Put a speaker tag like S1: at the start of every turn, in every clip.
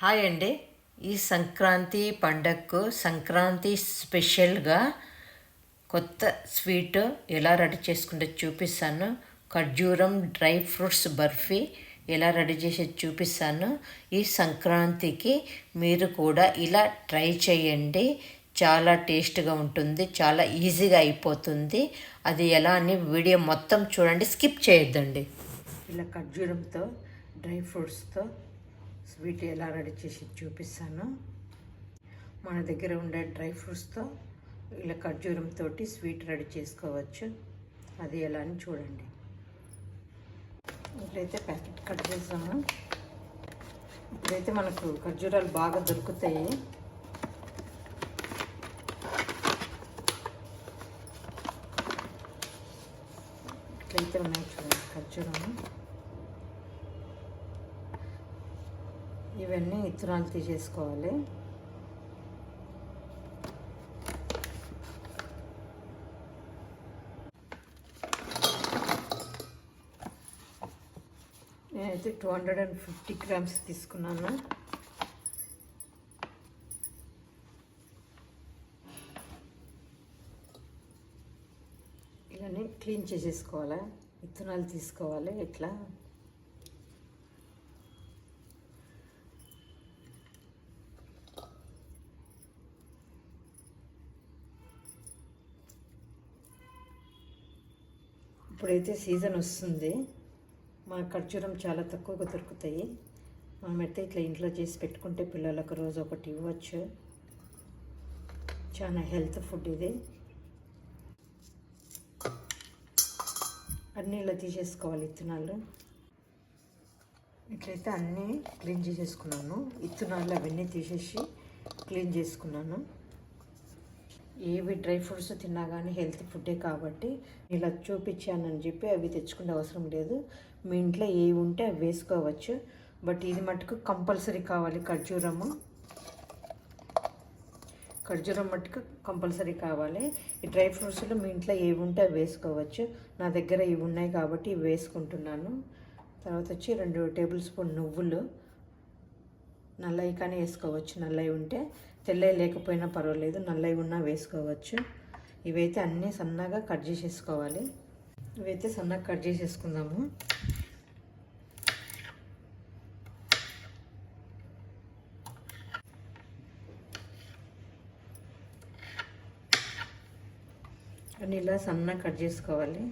S1: Hi అండి. ఈ సంక్రాంతి పండగకు సంక్రాంతి స్పెషల్గా కొత్త స్వీట్ ఎలా రెడీ చేసుకుంటే చూపిస్తాను. ఖర్జూరం డ్రై ఫ్రూట్స్ బర్ఫీ ఎలా రెడీ చేసేది చూపిస్తాను. ఈ సంక్రాంతికి మీరు కూడా ఇలా ట్రై చేయండి. చాలా టేస్ట్గా ఉంటుంది చాలా ఈజీగా అయిపోతుంది. అది ఎలా అని వీడియో మొత్తం చూడండి స్కిప్ చేయొద్దండి. ఇలా ఖర్జూరంతో డ్రై ఫ్రూట్స్తో స్వీట్ ఎలా రెడీ చేసి చూపిస్తాను. మన దగ్గర ఉండే డ్రై ఫ్రూట్స్తో ఇలా ఖర్జూరంతో స్వీట్ రెడీ చేసుకోవచ్చు. అది ఎలా అని చూడండి. ఇట్లయితే ప్యాకెట్ కట్ చేసాము. ఇప్పుడైతే మనకు ఖర్జూరాలు బాగా దొరుకుతాయి. ఇట్లయితే ఉన్నాయి చూడండి ఖర్జూరము ఇవన్నీ ఇత్తనాలు తీసేసుకోవాలి. నేనైతే two hundred and fifty grams తీసుకున్నాను. ఇలానే క్లీన్ చేసేసుకోవాలి. విత్తనాలు తీసుకోవాలి ఇట్లా. ఇప్పుడైతే సీజన్ వస్తుంది మా ఖర్జూరం చాలా తక్కువగా దొరుకుతాయి. మనమైతే ఇట్లా ఇంట్లో చేసి పెట్టుకుంటే పిల్లలకు రోజు ఒకటి ఇవ్వచ్చు. చాలా హెల్త్ ఫుడ్ ఇది. అన్నీ ఇలా తీసేసుకోవాలి ఇత్తనాలు. ఇట్లయితే అన్నీ క్లీన్ చేసేసుకున్నాను. ఇత్తనాలు అవన్నీ తీసేసి క్లీన్ చేసుకున్నాను. ఏవి డ్రై ఫ్రూట్స్ తిన్నా కానీ హెల్త్ ఫుడ్డే కాబట్టి ఇలా చూపించానని చెప్పి అవి తెచ్చుకునే అవసరం లేదు. మీ ఇంట్లో ఏవి ఉంటే అవి వేసుకోవచ్చు. బట్ ఇది మటుకు కంపల్సరీ కావాలి ఖర్జూరము. ఖర్జూరం మట్టుకు కంపల్సరీ కావాలి. ఈ డ్రై ఫ్రూట్స్లో మీ ఇంట్లో ఏవి ఉంటే అవి వేసుకోవచ్చు. నా దగ్గర ఇవి ఉన్నాయి కాబట్టి ఇవి వేసుకుంటున్నాను. తర్వాత వచ్చి రెండు టేబుల్ స్పూన్ నువ్వులు. నల్లవి కానీ వేసుకోవచ్చు. నల్లవి ఉంటే తెల్లవి లేకపోయినా పర్వాలేదు నల్లవి ఉన్నా వేసుకోవచ్చు. ఇవైతే అన్నీ సన్నగా కట్ చేసేసుకోవాలి. ఇవైతే సన్నగా కట్ చేసేసుకుందాము. అన్నీ ఇలా సన్నగా కట్ చేసుకోవాలి.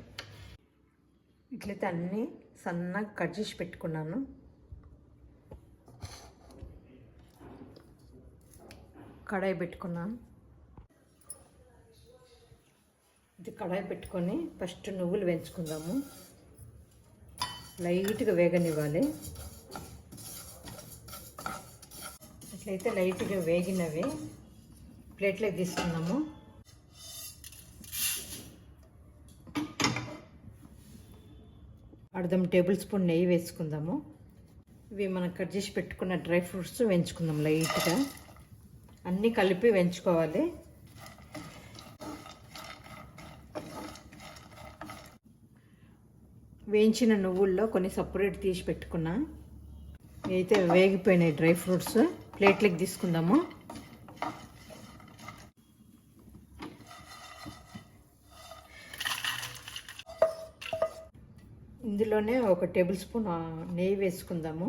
S1: ఇట్లయితే అన్నీ సన్నగా కట్ చేసి పెట్టుకున్నాను. కడాయి పెట్టుకున్నాను ఇది కడాయి పెట్టుకొని ఫస్ట్ నువ్వులు వేయించుకుందాము. లైట్గా వేగనివ్వాలి. అట్లయితే లైట్గా వేగినవి ప్లేట్లోకి తీసుకుందాము అర్ధం టేబుల్ స్పూన్ నెయ్యి వేసుకుందాము. ఇవి మనం కట్ చేసి పెట్టుకున్న డ్రై ఫ్రూట్స్ వేయించుకుందాం లైట్గా. అన్నీ కలిపి వెంచుకోవాలి వేయించిన నువ్వుల్లో కొన్ని సపరేట్ తీసి పెట్టుకున్నా. అయితే వేగిపోయినాయి డ్రై ఫ్రూట్స్. ప్లేట్లకి తీసుకుందాము. ఇందులోనే ఒక టేబుల్ స్పూన్ నెయ్యి వేసుకుందాము.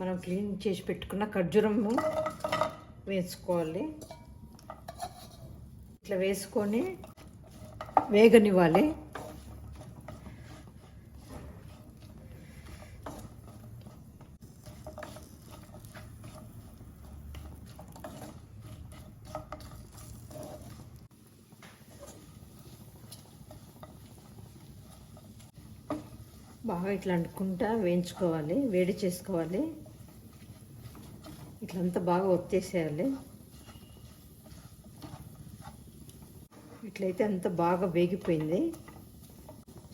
S1: మనం క్లీన్ చేసి పెట్టుకున్న ఖర్జూరము వేసుకోవాలి. ఇట్లా వేసుకొని వేగనివ్వాలి. బాగా ఇట్లా అంటుకుంటా వేయించుకోవాలి వేడి చేసుకోవాలి. ఇట్లంతా బాగా ఒత్తేసేయాలి. ఇట్లయితే అంత బాగా వేగిపోయింది.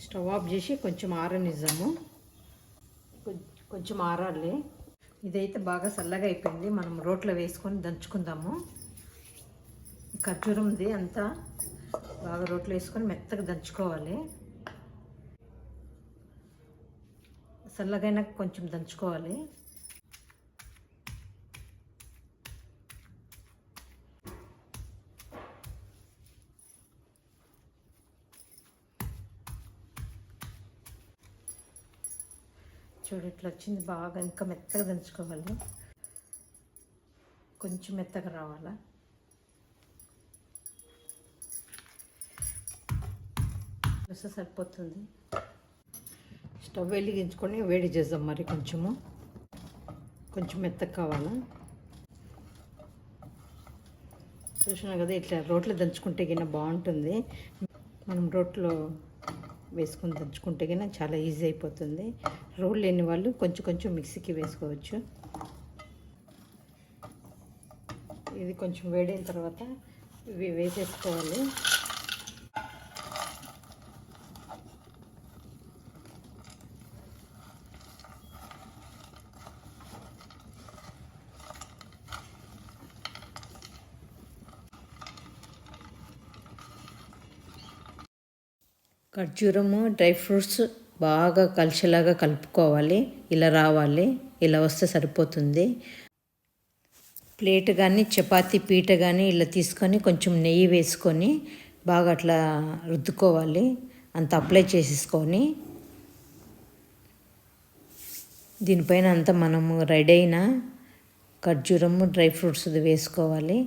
S1: స్టవ్ ఆఫ్ చేసి కొంచెం ఆరనిద్దాము. కొంచెం ఆరాలి. ఇదైతే బాగా చల్లగా అయిపోయింది. మనం రోట్లో వేసుకొని దంచుకుందాము. ఖర్జూరంది అంతా బాగా రోట్లో వేసుకొని మెత్తగా దంచుకోవాలి. చల్లగైనా కొంచెం దంచుకోవాలి. చూడు ఇట్లా వచ్చింది బాగా ఇంకా మెత్తగా దంచుకోవాలి. కొంచెం మెత్తగా రావాలా? వస్తే సరిపోతుంది. స్టవ్ వెలిగించుకొని వేడి చేద్దాం మరి కొంచెము. కొంచెం మెత్తగా కావాలా? చూసినా కదా ఇట్లా రోట్లో దంచుకుంటే గిన బాగుంటుంది. మనం రోట్లో వేసుకొని దంచుకుంటే గిన చాలా ఈజీ అయిపోతుంది. రోల్ లేని వాళ్ళు కొంచెం కొంచెం మిక్సీకి వేసుకోవచ్చు. ఇది కొంచెం వేడైన తర్వాత ఇవి వేసేసుకోవాలి. ఖర్జూరము డ్రై ఫ్రూట్స్ బాగా కలిసేలాగా కలుపుకోవాలి. ఇలా రావాలి. ఇలా వస్తే సరిపోతుంది. ప్లేట్ కానీ చపాతి పీట కానీ ఇలా తీసుకొని కొంచెం నెయ్యి వేసుకొని బాగా అట్లా రుద్దుకోవాలి. అంత అప్లై చేసేసుకొని దీనిపైన అంతా మనము రెడీ అయిన ఖర్జూరము డ్రై ఫ్రూట్స్ వేసుకోవాలి.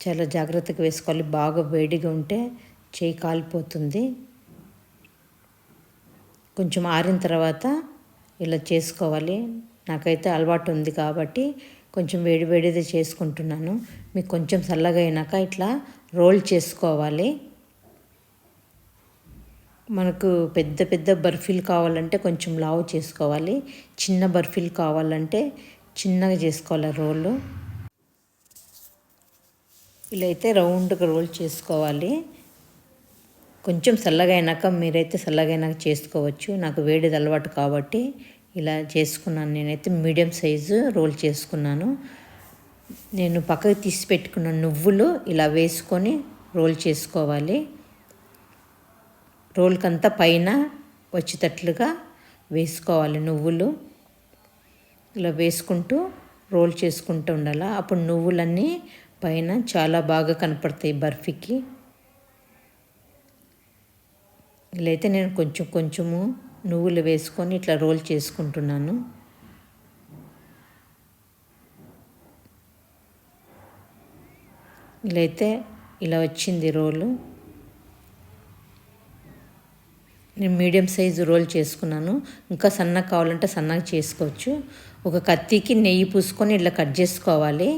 S1: చాలా జాగ్రత్తగా వేసుకోవాలి. బాగా వేడిగా ఉంటే చేయి కాలిపోతుంది. కొంచెం ఆరిన తర్వాత ఇలా చేసుకోవాలి. నాకైతే అలవాటు ఉంది కాబట్టి కొంచెం వేడి వేడిది చేసుకుంటున్నాను. మీకు కొంచెం చల్లగా అయినాక ఇట్లా రోల్ చేసుకోవాలి. మనకు పెద్ద పెద్ద బర్ఫీలు కావాలంటే కొంచెం లావు చేసుకోవాలి. చిన్న బర్ఫీలు కావాలంటే చిన్నగా చేసుకోవాలి రోలు. ఇలా అయితే రౌండ్గా రోల్ చేసుకోవాలి. కొంచెం చల్లగా మీరైతే చల్లగా చేసుకోవచ్చు. నాకు వేడిది అలవాటు కాబట్టి ఇలా చేసుకున్నాను. నేనైతే మీడియం సైజు రోల్ చేసుకున్నాను. నేను పక్కకి తీసి పెట్టుకున్న నువ్వులు ఇలా వేసుకొని రోల్ చేసుకోవాలి. రోల్కంతా పైన వచ్చేటట్లుగా వేసుకోవాలి నువ్వులు. ఇలా వేసుకుంటూ రోల్ చేసుకుంటూ ఉండాలి. అప్పుడు నువ్వులన్నీ పైన చాలా బాగా కనపడతాయి బర్ఫీకి. ఇలా అయితే నేను కొంచెం కొంచెము నువ్వులు వేసుకొని ఇట్లా రోల్ చేసుకుంటున్నాను. ఇలా అయితే ఇలా వచ్చింది రోలు. నేను మీడియం సైజు రోల్ చేసుకున్నాను. ఇంకా సన్నగా కావాలంటే సన్నగా చేసుకోవచ్చు. ఒక కత్తికి నెయ్యి పూసుకొని ఇట్లా కట్ చేసుకోవాలి.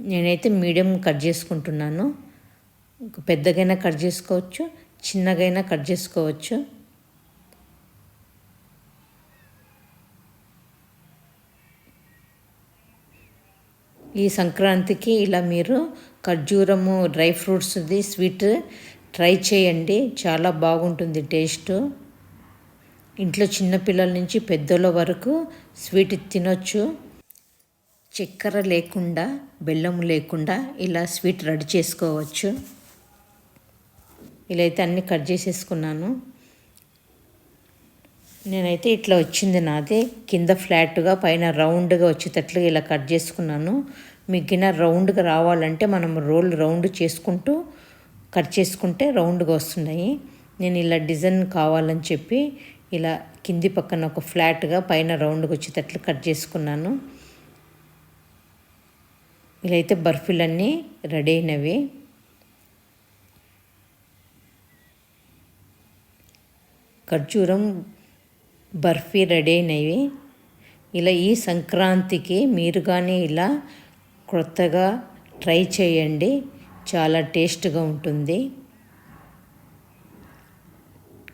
S1: నేనైతే మీడియం కట్ చేసుకుంటున్నాను. పెద్దగైనా కట్ చేసుకోవచ్చు. చిన్నగైనా కట్ చేసుకోవచ్చు. ఈ సంక్రాంతికి ఇలా మీరు ఖర్జూరము డ్రై ఫ్రూట్స్ది స్వీట్ ట్రై చేయండి. చాలా బాగుంటుంది టేస్ట్. ఇంట్లో చిన్నపిల్లల నుంచి పెద్దల వరకు స్వీట్ తినొచ్చు. చక్కెర లేకుండా బెల్లం లేకుండా ఇలా స్వీట్ రెడీ చేసుకోవచ్చు. ఇలా అయితే అన్నీ కట్ చేసేసుకున్నాను. నేనైతే ఇట్లా వచ్చింది నాది. కింద ఫ్లాట్గా పైన రౌండ్గా వచ్చేటట్లు ఇలా కట్ చేసుకున్నాను. మిగిలిన రౌండ్గా రావాలంటే మనం రోల్ రౌండ్ చేసుకుంటూ కట్ చేసుకుంటే రౌండ్గా వస్తున్నాయి. నేను ఇలా డిజైన్ కావాలని చెప్పి ఇలా కింది పక్కన ఒక ఫ్లాట్గా పైన రౌండ్గా వచ్చేటట్లు కట్ చేసుకున్నాను. ఇలా అయితే బర్ఫీలన్నీ రెడీ అయినవి. ఖర్జూరం బర్ఫీ రెడీ అయినవి. ఇలా ఈ సంక్రాంతికి మీరు కానీ ఇలా కొత్తగా ట్రై చేయండి. చాలా టేస్ట్గా ఉంటుంది.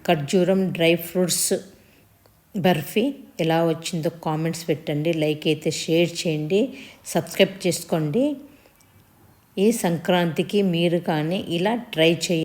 S1: ఖర్జూరం డ్రై ఫ్రూట్స్ బర్ఫీ ఎలా వచ్చిందో కామెంట్స్ పెట్టండి. లైక్ అయితే షేర్ చేయండి. సబ్స్క్రైబ్ చేసుకోండి. ఈ సంక్రాంతికి మీరు కానీ ఇలా ట్రై చేయండి